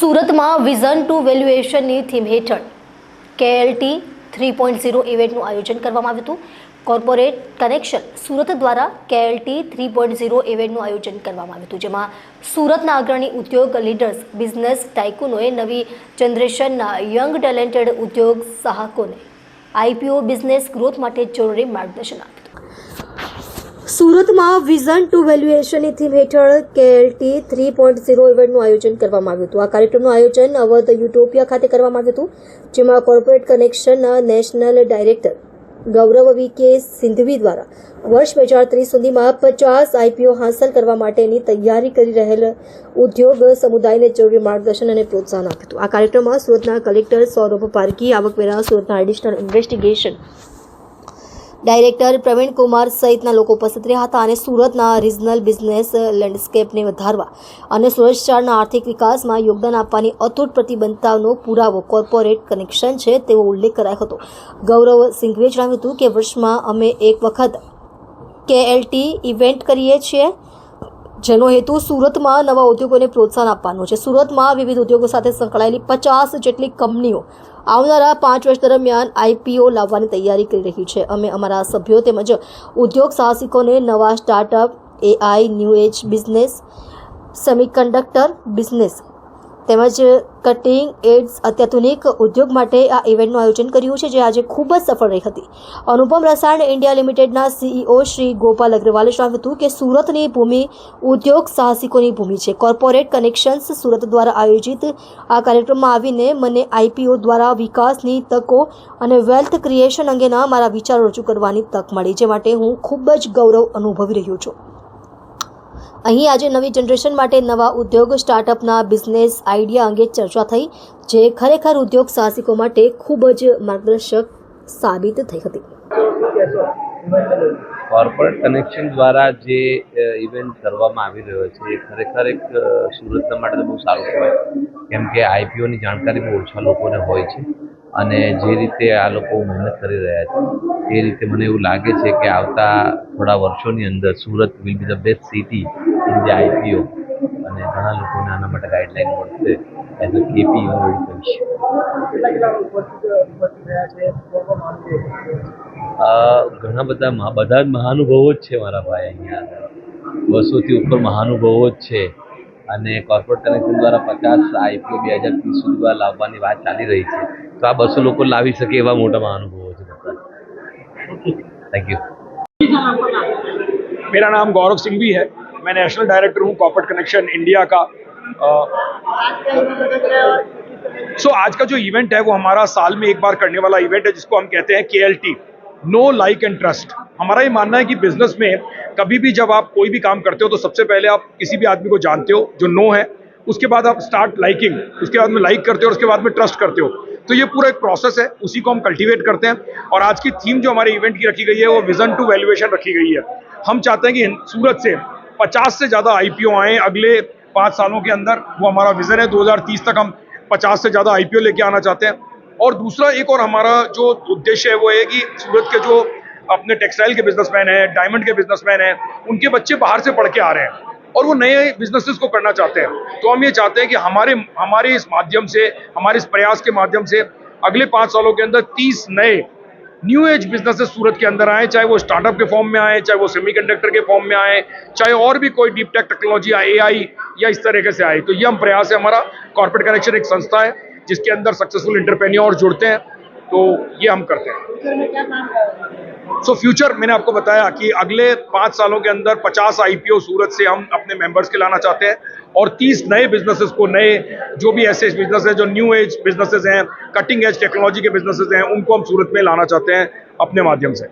સુરતમાં vision two વેલ્યુએશનની theme હેઠળ કેએલટી થ્રી પોઈન્ટ ઝીરો ઇવેન્ટનું આયોજન કરવામાં આવ્યું હતું. કોર્પોરેટ કનેક્શન સુરત દ્વારા કેએલટી થ્રી પોઈન્ટ ઝીરો ઇવેન્ટનું આયોજન કરવામાં આવ્યું હતું, જેમાં સુરતના અગ્રણી ઉદ્યોગ લીડર્સ બિઝનેસ ટાઇકુનોએ નવી જનરેશનના યંગ ટેલેન્ટેડ ઉદ્યોગ સાહકોને આઈપીઓ બિઝનેસ ગ્રોથ માટે જરૂરી માર્ગદર્શન આપ્યું સુરતમાં વિઝન ટુ વેલ્યુએશનની થીમ હેઠળ કેએલટી થ્રી પોઈન્ટ ઝીરો ઇવેન્ટનું આયોજન કરવામાં આવ્યું હતું. આ કાર્યક્રમનું આયોજન અવધ યુટોપિયા ખાતે કરવામાં આવ્યું હતું, જેમાં કોર્પોરેટ કનેક્શનના national director Gaurav V K Singhvi દ્વારા વર્ષ બે હજાર ત્રીસ સુધીમાં પચાસ આઈપીઓ હાંસલ કરવા માટેની તૈયારી કરી રહેલ ઉદ્યોગ સમુદાયને જરૂરી માર્ગદર્શન અને પ્રોત્સાહન આપ્યું હતું. આ કાર્યક્રમમાં સુરતના કલેક્ટર સૌરભ પારકી, આવકવેરા સુરતના additional investigation director Pravin Kumar સહિતના લોકો ઉપસ્થિત રહ્યા હતા અને સુરતના રિજનલ બિઝનેસ લેન્ડસ્કેપને વધારવા અને સુરત શહેરના આર્થિક વિકાસમાં યોગદાન આપવાની અતૂટ પ્રતિબદ્ધતાનો પુરાવો કોર્પોરેટ કનેક્શન છે તેવો ઉલ્લેખ કરાયો હતો. ગૌરવ સિંઘવીએ જણાવ્યું હતું કે વર્ષમાં અમે એક વખત કેએલટી ઇવેન્ટ કરીએ છીએ. જેનો હેતુ સુરતમાં નવા ઉદ્યોગોને પ્રોત્સાહન આપવાનો છે. સુરતમાં વિવિધ ઉદ્યોગો સાથે સંકળાયેલી પચાસ જેટલી કંપનીઓ આવનારા પાંચ વર્ષ દરમિયાન આઈપીઓ લાવવાની તૈયારી કરી રહી છે. અમે અમારા સભ્યો તેમજ ઉદ્યોગ સાહસિકોને નવા startup AI new age business semiconductor business તેમજ કટિંગ એડ્સ અત્યાધુનિક ઉદ્યોગ માટે આ ઇવેન્ટનું આયોજન કર્યું છે, જે આજે ખૂબ જ સફળ રહી હતી. અનુપમ રસાયણ ઇન્ડિયા લિમિટેડના સીઈઓ શ્રી ગોપાલ અગ્રવાલે જણાવ્યું હતું કે સુરતની ભૂમિ ઉદ્યોગ સાહસિકોની ભૂમિ છે. કોર્પોરેટ કનેક્શન્સ સુરત દ્વારા આયોજિત આ કાર્યક્રમમાં આવીને મને આઈપીઓ દ્વારા વિકાસની તકો અને વેલ્થ ક્રિએશન અંગેના મારા વિચારો રજૂ કરવાની તક મળી, જે માટે હું ખૂબ જ ગૌરવ અનુભવી રહ્યો છું. અહીં આજે નવી જનરેશન માટે નવા ઉદ્યોગ, સ્ટાર્ટઅપના બિઝનેસ આઈડિયા અંગે ચર્ચા થઈ, જે ખરેખર ઉદ્યોગ સાહસિકો માટે ખૂબ જ માર્ગદર્શક સાબિત થઈ હતી. કોર્પોરેટ કનેક્શન દ્વારા જે ઇવેન્ટ કરવામાં આવી રહ્યો છે, એ ખરેખર એક સુરતના માટે બહુ સારું કહેવાય. કેમ કે આઈપીઓની જાણકારી બહુ ઓછા લોકોને હોય છે. અને જે રીતે આ લોકો મહેનત કરી રહ્યા છે, એ રીતે મને એવું લાગે છે કે આવતા થોડા વર્ષોની અંદર Surat will be the best city in the IPO અને ઘણા લોકોને આના માટે ગાઈડલાઈન મળશે એઝ અ કેપી હું એવું કહીશ ઘણા બધા બધા જ મહાનુભવો જ છે મારા ભાઈ અહીંયા બસોથી ઉપર મહાનુભવો જ છે. અને કોર્પોરેટ કનેક્શન દ્વારા પચાસ આઈપીઓ બે હજાર ત્રીસ સુધીમાં લાવવાની વાત ચાલી રહી છે તો આ બસો લોકો લાવી શકે એવા મોટા મહાનુભાવો છે બધા થેન્ક યુ मेरा नाम गौरव सिंह भी है मैं नेशनल डायरेक्टर हूँ कॉर्पोरेट कनेक्शन इंडिया का सो आज का जो इवेंट है वो हमारा साल में एक बार करने वाला इवेंट है जिसको हम कहते हैं के नो लाइक एंड ट्रस्ट हमारा ये मानना है कि बिज़नेस में कभी भी जब आप कोई भी काम करते हो तो सबसे पहले आप किसी भी आदमी को जानते हो जो नो है, उसके बाद आप स्टार्ट लाइकिंग उसके बाद में लाइक करते हो और उसके बाद में ट्रस्ट करते हो। तो ये पूरा एक प्रोसेस है, उसी को हम कल्टीवेट करते हैं। और आज की थीम जो हमारे इवेंट की रखी गई है, वो विजन टू वैल्यूएशन रखी गई है। हम चाहते हैं कि सूरत से 50 से ज़्यादा आईपीओ आए अगले पाँच सालों के अंदर। वो हमारा विजन है 2030 तक हम 50 से ज़्यादा आईपीओ लेके आना चाहते हैं। और दूसरा एक और हमारा जो उद्देश्य है, वो है कि सूरत के जो अपने टेक्सटाइल के बिजनेसमैन हैं, डायमंड के बिजनेसमैन हैं, उनके बच्चे बाहर से पढ़ के आ रहे हैं और वो नए बिजनेसेस को करना चाहते हैं। तो हम ये चाहते हैं कि हमारे हमारे इस माध्यम से, हमारे इस प्रयास के माध्यम से अगले पाँच सालों के अंदर तीस नए न्यू एज बिजनेसेस सूरत के अंदर आए, चाहे वो स्टार्टअप के फॉर्म में आए, चाहे वो सेमीकंडक्टर के फॉर्म में आए, चाहे और भी कोई डीप टेक टेक्नोलॉजी या एआई या इस तरीके से आए। तो ये हम प्रयास है, हमारा कॉर्पोरेट कनेक्शन एक संस्था है, जिसके अंदर सक्सेसफुल इंटरप्रेन्योर जुड़ते हैं। तो ये हम करते हैं। सो फ्यूचर मैंने आपको बताया कि अगले पाँच सालों के अंदर 50 आईपीओ सूरत से हम अपने मेंबर्स के लाना चाहते हैं और 30 नए बिजनेसेस को नए जो भी ऐसे बिज़नेस हैं जो न्यू एज बिजनेसेस हैं कटिंग एज टेक्नोलॉजी के बिजनेसेस हैं उनको हम सूरत में लाना चाहते हैं अपने माध्यम से।